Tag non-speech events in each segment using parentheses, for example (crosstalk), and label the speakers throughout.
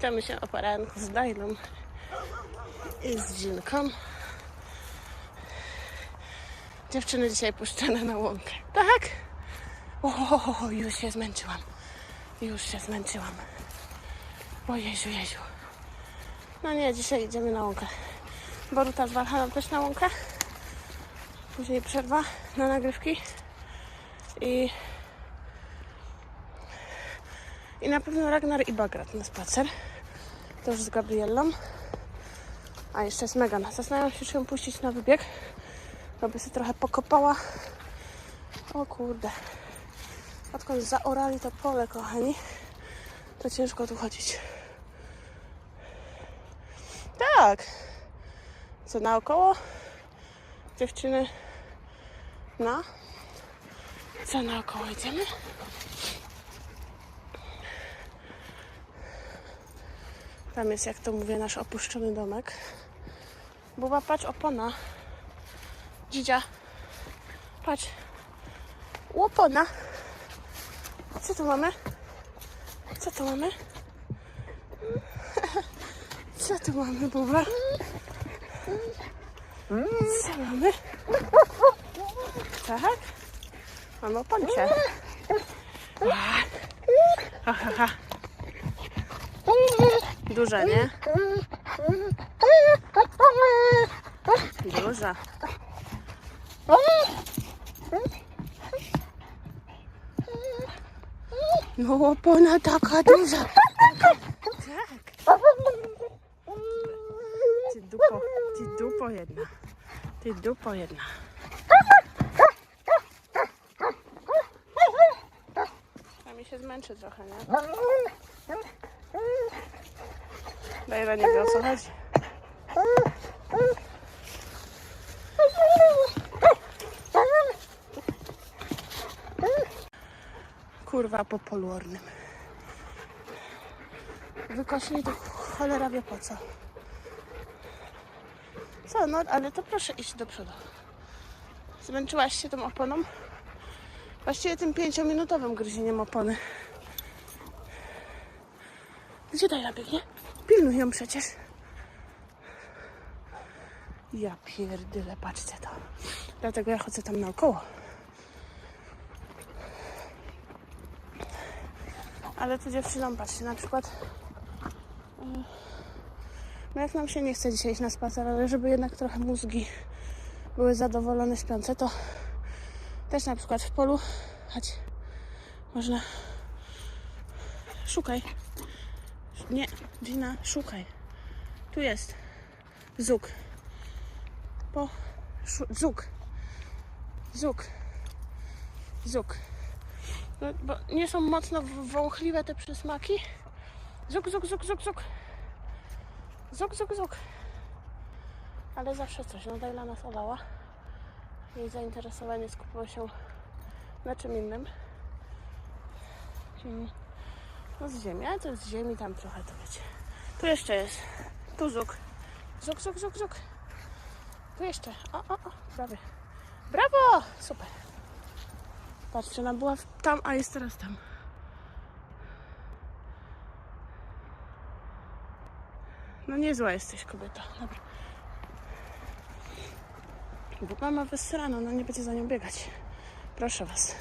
Speaker 1: Witamy się o poranku z Dajlą i z Dzinką. Dziewczyny dzisiaj puszczone na łąkę. Tak? O, już się zmęczyłam. Już się zmęczyłam. O Jeziu, Jeziu. No nie, dzisiaj idziemy na łąkę. Boruta z Walhaną też na łąkę. Później przerwa na nagrywki. I i na pewno Ragnar i Bagrat na spacer. To już z Gabrielą. A jeszcze jest Megan. Zastanawiam się, czy ją puścić na wybieg. Aby sobie trochę pokopała. O kurde. Odkąd zaorali to pole, kochani, to ciężko tu chodzić. Tak. Co naokoło? Dziewczyny. No. Co naokoło idziemy? Tam jest, jak to mówię, nasz opuszczony domek. Buba, patrz, opona. Dzidzia, patrz. Łopona. Co tu mamy? Co tu mamy? (laughs) Co tu mamy, Buba? Co mamy? Tak? Mamy oponkę. (laughs) Ha, ha, ha. Duża, nie? Duża. No opona taka duża. Tak. Ty dupo, ty dupo jedna. Ty dupo jedna. A mi się zmęczy trochę, nie? Dajra nie wie o co chodzi. Kurwa po polu ornym. Wykośli to cholera wie po co. Co, no ale to proszę iść do przodu. Zmęczyłaś się tą oponą? Właściwie tym pięciominutowym gryzieniem opony. Gdzie Dajla biegnie? Pilnuj ją przecież. Ja pierdyle, patrzcie to. Dlatego ja chodzę tam naokoło. Ale tu dziewczynom, patrzcie, na przykład... yy, No jak nam się nie chce dzisiaj iść na spacer, ale żeby jednak trochę mózgi były zadowolone, śpiące, to też na przykład w polu, chodź, można... Szukaj. Nie, Gina, szukaj. Tu jest. Zuk. Po. Zuk. Zuk. Zuk. No, bo nie są mocno wąchliwe te przysmaki. Zuk, zuk, zuk, zuk, zuk. Zuk, zuk, zuk. Ale zawsze coś. No Dajla nas olała. Jej zainteresowanie skupiło się na czym innym. Hmm. No z ziemi, ale to z ziemi tam trochę to wiecie. Tu jeszcze jest. Tu zuk. Zuk, zuk, zuk, zuk. Tu jeszcze. O, o, o, prawie. Brawo! Super. Patrzcie, ona była tam, a jest teraz tam. No niezła jesteś kobieta. Dobra. Bo mama wysrana, no nie będzie za nią biegać. Proszę was.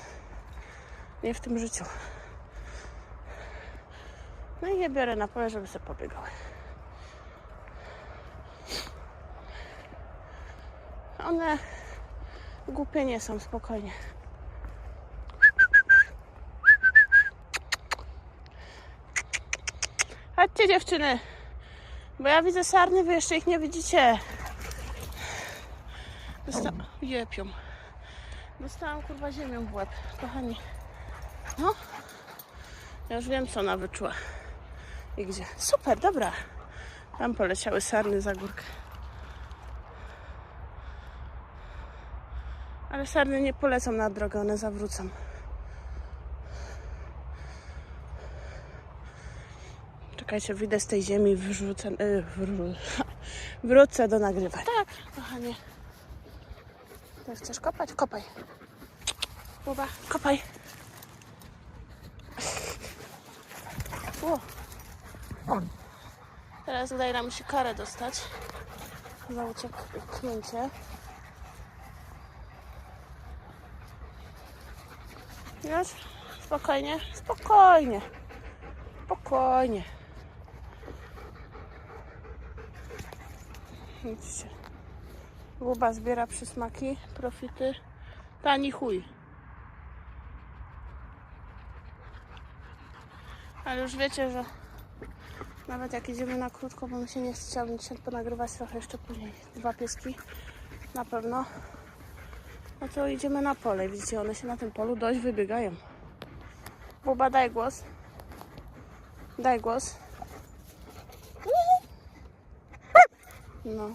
Speaker 1: Nie w tym życiu. No i je biorę na pole, żeby sobie pobiegały. One głupie nie są, spokojnie. Chodźcie dziewczyny, bo ja widzę sarny, wy jeszcze ich nie widzicie. Dosta... Jepią. Dostałam kurwa ziemią w łeb, kochani. No, ja już wiem co ona wyczuła. I gdzie? Super, dobra. Tam poleciały sarny za górkę. Ale sarny nie polecą na drogę, one zawrócą. Czekajcie, wyjdę z tej ziemi, wyrzucę, yy, wró- (laughs) wrócę do nagrywania. Tak, kochanie. Ty chcesz kopać? Kopaj. Buba, kopaj. O. Teraz udaje nam się karę dostać za ucieknięcie. Już? Spokojnie, spokojnie, spokojnie. Widzicie. Buba zbiera przysmaki, profity. Tani chuj. Ale już wiecie, że nawet jak idziemy na krótko, bo mi się nie chce, chciałabym dzisiaj ponagrywać trochę jeszcze później. Dwa pieski na pewno. No to idziemy na pole. Widzicie, one się na tym polu dość wybiegają. Buba, daj głos. Daj głos. No.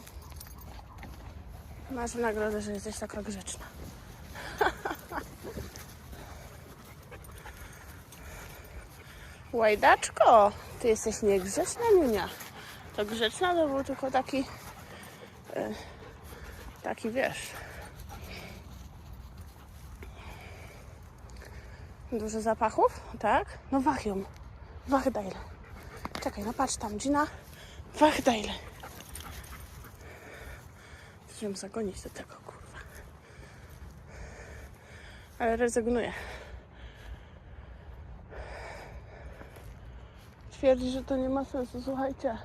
Speaker 1: Masz nagrodę, że jesteś taka grzeczna. (laughs) Łajdaczko, ty jesteś niegrzeczna, Niunia. To grzeczna to był tylko taki, e, taki wiesz. Dużo zapachów, tak? No wach ją. Wach dajle. Czekaj, no patrz tam, Gina. Wach dajle. Chcę ją zagonić do tego, kurwa. Ale rezygnuję. Twierdzi, że to nie ma sensu. Słuchajcie,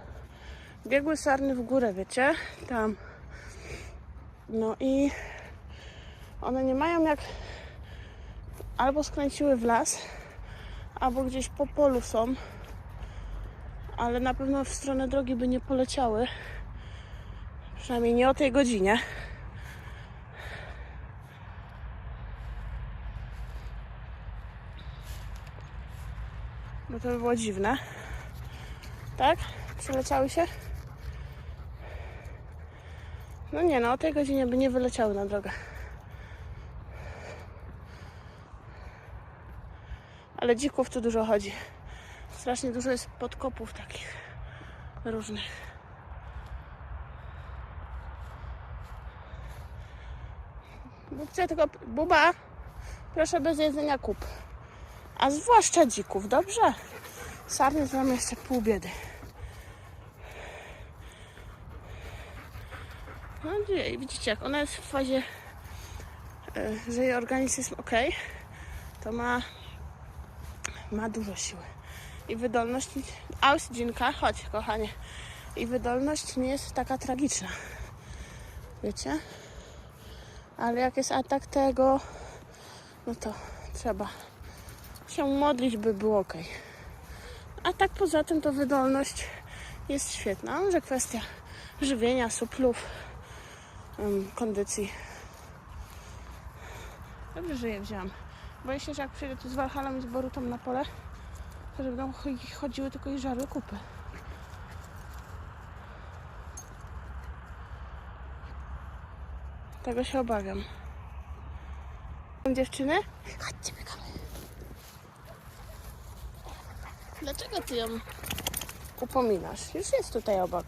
Speaker 1: biegły sarny w górę, wiecie? Tam. No i one nie mają jak albo skręciły w las, albo gdzieś po polu są, ale na pewno w stronę drogi by nie poleciały. Przynajmniej nie o tej godzinie. Bo to by było dziwne. Tak? Przeleciały się? No nie, no o tej godzinie by nie wyleciały na drogę. Ale dzików tu dużo chodzi. Strasznie dużo jest podkopów takich różnych. Bubcie, tylko buba, proszę bez jedzenia kup. A zwłaszcza dzików, dobrze? Sarny znam jeszcze pół biedy. No i widzicie, jak ona jest w fazie, e, że jej organizm jest ok, to ma, ma dużo siły. I wydolność, aus, Dzinka, chodź kochanie. I wydolność nie jest taka tragiczna. Wiecie? Ale jak jest atak tego, no to trzeba się modlić, by było ok. A tak poza tym to wydolność jest świetna. Może kwestia żywienia, suplów, kondycji. Dobrze, że je wzięłam. Boję się, że jak przyjdę tu z Walhalą i z Borutą na pole, to że będą ch- chodziły tylko i żarły kupy. Tego się obawiam. Dziewczyny? Chodźcie. Dlaczego ty ją upominasz? Już jest tutaj obok.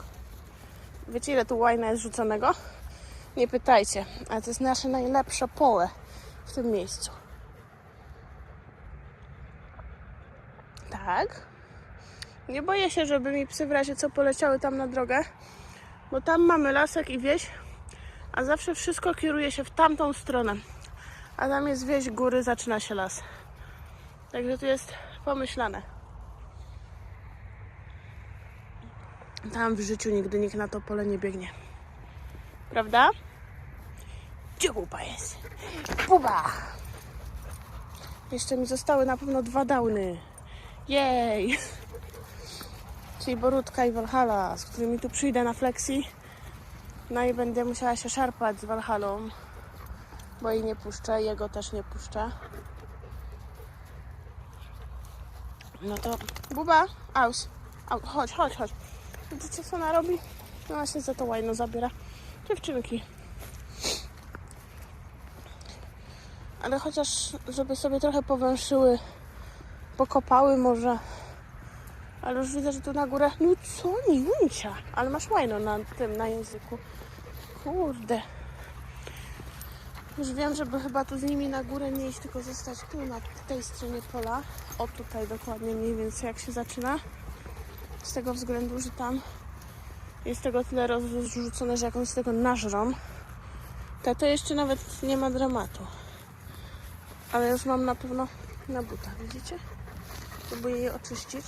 Speaker 1: Wiecie, ile tu łajna jest rzuconego? Nie pytajcie, ale to jest nasze najlepsze pole w tym miejscu. Tak. Nie boję się, żeby mi psy w razie co poleciały tam na drogę, bo tam mamy lasek i wieś, a zawsze wszystko kieruje się w tamtą stronę. A tam jest wieś, góry, zaczyna się las. Także tu jest pomyślane. Tam w życiu nigdy nikt na to pole nie biegnie. Prawda? Gdzie buba jest? Buba! Jeszcze mi zostały na pewno dwa downy. Jej! Czyli Borutka i Walhala, z którymi tu przyjdę na flexi. No i będę musiała się szarpać z Walhalą, bo jej nie puszczę, jego też nie puszczę. No to Buba, aus. Au, chodź, chodź, chodź. Widzicie co ona robi? Ona się za to łajno zabiera. Dziewczynki. Ale chociaż, żeby sobie trochę powęszyły, pokopały może. Ale już widzę, że tu na górę... No co, nie uncia. Ale masz łajno na tym, na języku. Kurde. Już wiem, żeby chyba tu z nimi na górę nie iść, tylko zostać tu, na tej stronie pola. O tutaj dokładnie mniej więcej jak się zaczyna. Z tego względu, że tam jest tego tyle rozrzucone, że jak on z tego nażrą, to to jeszcze nawet nie ma dramatu. Ale już mam na pewno na butach, widzicie? Próbuję je oczyścić.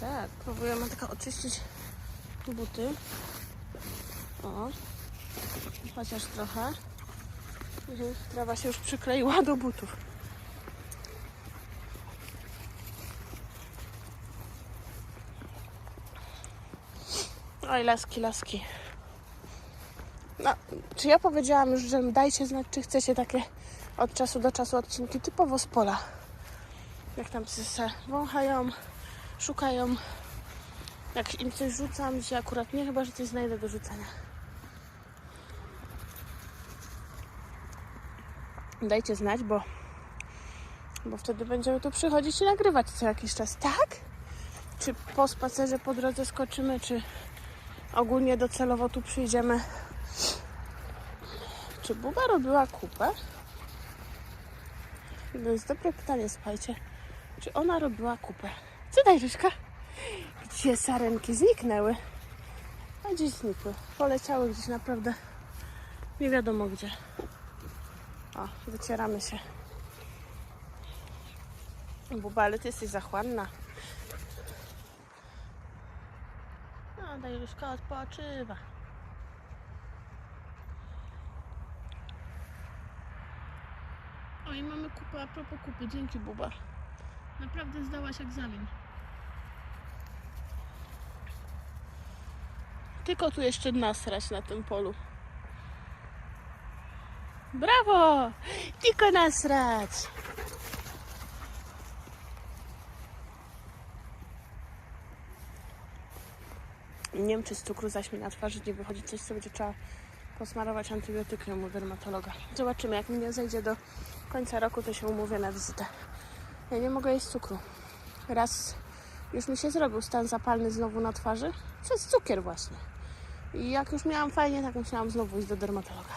Speaker 1: Tak, próbujemy tylko oczyścić buty. O, chociaż trochę. Mhm, Trawa się już przykleiła do butów. Oj, laski, laski. No, czy ja powiedziałam już, że dajcie znać, czy chcecie takie od czasu do czasu odcinki typowo z pola. Jak tam psy se wąchają, szukają. Jak im coś rzucam, dzisiaj akurat nie, chyba że coś znajdę do rzucenia. Dajcie znać, bo, bo wtedy będziemy tu przychodzić i nagrywać co jakiś czas. Tak? Czy po spacerze po drodze skoczymy, czy ogólnie docelowo tu przyjdziemy? Czy Buba robiła kupę? To jest dobre pytanie, słuchajcie. Czy ona robiła kupę? Co daj, Ryszka? Gdzie sarenki zniknęły? A gdzieś znikły. Poleciały gdzieś naprawdę nie wiadomo gdzie. O, wycieramy się. Buba, ale ty jesteś zachłanna. Daj Ryszka odpoczywa. O, i mamy kupę, a propos kupy. Dzięki, Buba. Naprawdę zdałaś egzamin. Tylko tu jeszcze nasrać na tym polu. Brawo! Tylko nasrać! Nie wiem, czy z cukru zaś mi na twarzy nie wychodzi coś, co będzie trzeba posmarować antybiotykiem u dermatologa. Zobaczymy, jak mi nie zejdzie do końca roku, to się umówię na wizytę. Ja nie mogę jeść cukru. Raz już mi się zrobił stan zapalny znowu na twarzy przez cukier właśnie. I jak już miałam fajnie, tak musiałam znowu iść do dermatologa.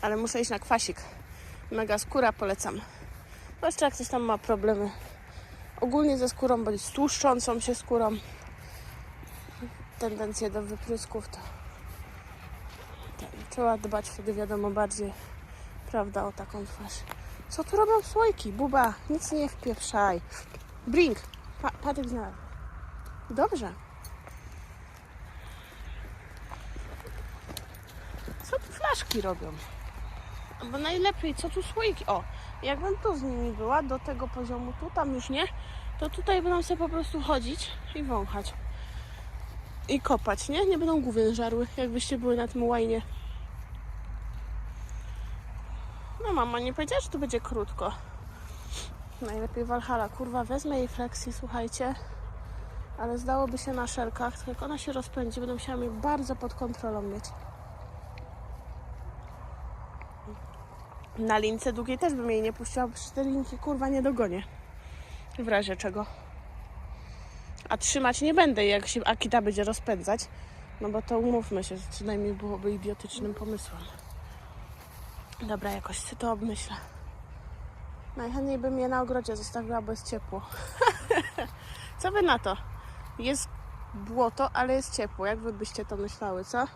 Speaker 1: Ale muszę iść na kwasik. Mega skóra polecam. Zwłaszcza jak ktoś tam ma problemy ogólnie ze skórą, bądź z tłuszczącą się skórą. Tendencje do wyprysków to trzeba dbać wtedy wiadomo bardziej, prawda, o taką twarz. Co tu robią słoiki? Buba, nic nie wpieprzaj. Brink, pa, patyk znalazł. Dobrze. Co tu flaszki robią? Bo najlepiej, co tu słoiki? O, jakbym tu z nimi była, do tego poziomu tu, tam już nie, to tutaj będą sobie po prostu chodzić i wąchać. I kopać, nie? Nie będą głównie żarły, jakbyście były na tym łajnie. No mama nie powiedziała, że tu będzie krótko. Najlepiej Walhalla. Kurwa, wezmę jej flexi, słuchajcie. Ale zdałoby się na szelkach, tylko jak ona się rozpędzi, będę musiała mnie bardzo pod kontrolą mieć. Na lince długiej też bym jej nie puściła, bo te linki kurwa nie dogonię. W razie czego. A trzymać nie będę, jak się Akita będzie rozpędzać. No bo to umówmy się, co najmniej byłoby idiotycznym pomysłem. Dobra, jakoś sobie to obmyślę. Najchętniej bym je na ogrodzie zostawiła, bo jest ciepło. (laughs) co wy na to? Jest błoto, ale jest ciepło. Jak wy byście to myślały, co?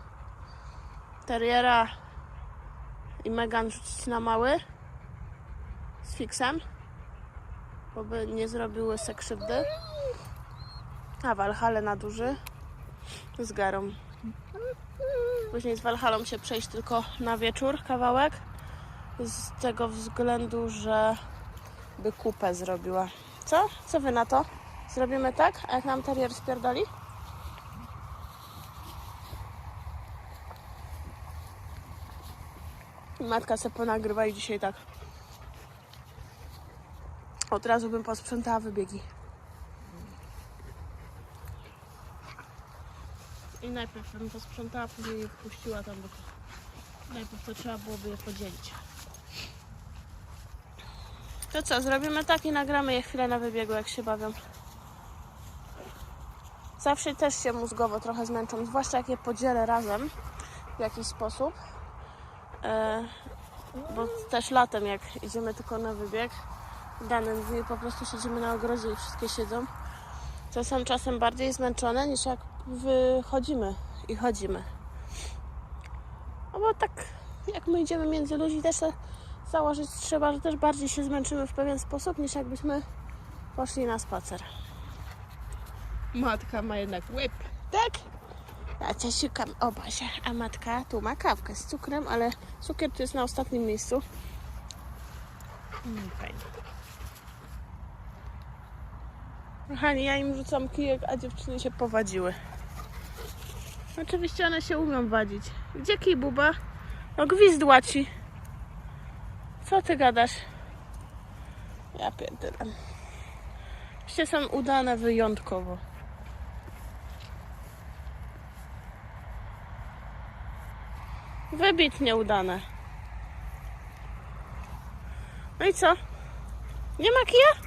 Speaker 1: Terriera i Megan rzucić na mały z fiksem, bo by nie zrobiły se krzywdy. A Walhalę na duży z garą. Później z Walhalą się przejść tylko na wieczór kawałek. Z tego względu, że by kupę zrobiła. Co? Co wy na to? Zrobimy tak? A jak nam terrier spierdoli? Matka se ponagrywa i dzisiaj tak. Od razu bym posprzątała wybiegi. I najpierw bym posprzątała, później je wpuściła tam, to najpierw to trzeba byłoby je podzielić. To co, zrobimy tak i nagramy je chwilę na wybiegu, jak się bawią. Zawsze też się mózgowo trochę zmęczą, zwłaszcza jak je podzielę razem w jakiś sposób. E, bo też latem, jak idziemy tylko na wybieg, w danym dniu po prostu siedzimy na ogrodzie i wszystkie siedzą, to są czasem bardziej zmęczone niż jak wychodzimy i chodzimy. No bo tak jak my idziemy między ludzi też założyć trzeba, że też bardziej się zmęczymy w pewien sposób niż jakbyśmy poszli na spacer. Matka ma jednak łyb. Tak? Ja cię sikam o Boże. A matka tu ma kawkę z cukrem, ale cukier tu jest na ostatnim miejscu. Mm, fajnie. Kochani, ja im rzucam kijek, a dziewczyny się powadziły. Oczywiście one się umią wadzić. Gdzie kij, Buba? No gwizdła ci. Co ty gadasz? Ja pierdolę.Ście są udane wyjątkowo. Wybitnie udane. No i co? Nie ma kija?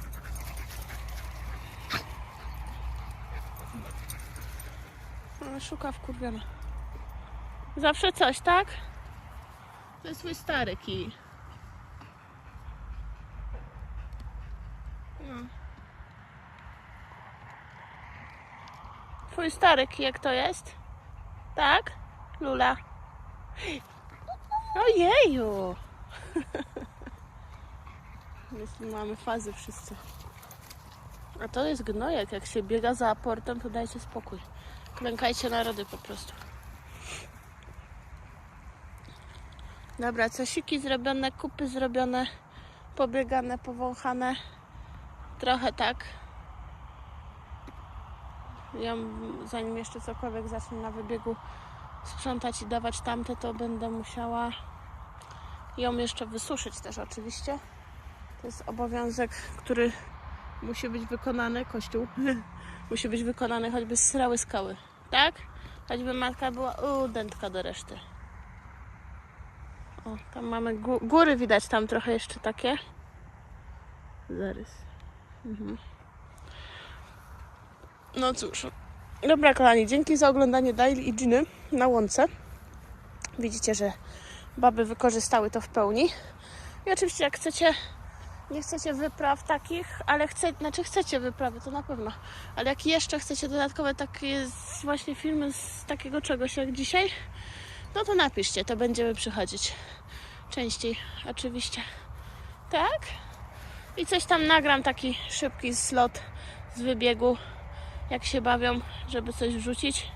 Speaker 1: Szuka wkurwiona. Zawsze coś, tak? To jest twój stary kij. No. Twój stary kijek to jest? Tak? Lula. Ojeju! Jeśli (laughs) mamy fazy wszyscy. A to jest gnojek. Jak się biega za aportem, to dajcie spokój. Klękajcie narody po prostu. Dobra, cosiki zrobione, kupy zrobione, pobiegane, powąchane. Trochę tak. Ja, zanim jeszcze cokolwiek zacznę na wybiegu sprzątać i dawać tamte, to będę musiała ją jeszcze wysuszyć też oczywiście. To jest obowiązek, który musi być wykonany, kościół (laughs) musi być wykonany, choćby srały skały, tak? Choćby matka była u, dętka do reszty. O, tam mamy gó- góry, widać tam trochę jeszcze takie. Zarys. Mhm. No cóż. Dobra, kochani, dzięki za oglądanie Daily i Giny na łące. Widzicie, że baby wykorzystały to w pełni. I oczywiście, jak chcecie, nie chcecie wypraw takich, ale chce, znaczy chcecie wyprawy, to na pewno. Ale jak jeszcze chcecie dodatkowe takie właśnie filmy z takiego czegoś jak dzisiaj, no to napiszcie, to będziemy przychodzić częściej, oczywiście. Tak? I coś tam nagram, taki szybki slot z wybiegu, jak się bawią, żeby coś wrzucić.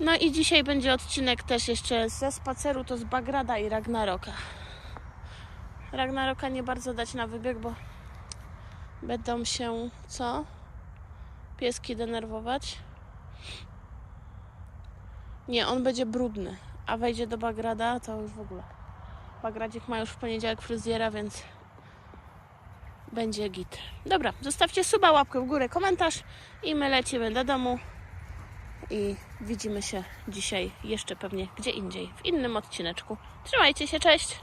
Speaker 1: No i dzisiaj będzie odcinek też jeszcze ze spaceru, to z Bagrada i Ragnaroka. Ragnaroka nie bardzo dać na wybieg, bo będą się, co? Pieski denerwować. Nie, on będzie brudny, a wejdzie do Bagrada, to już w ogóle. Bagradzik ma już w poniedziałek fryzjera, więc będzie git. Dobra, zostawcie suba, łapkę w górę, komentarz i my lecimy do domu i widzimy się dzisiaj jeszcze pewnie gdzie indziej, w innym odcineczku. Trzymajcie się, cześć!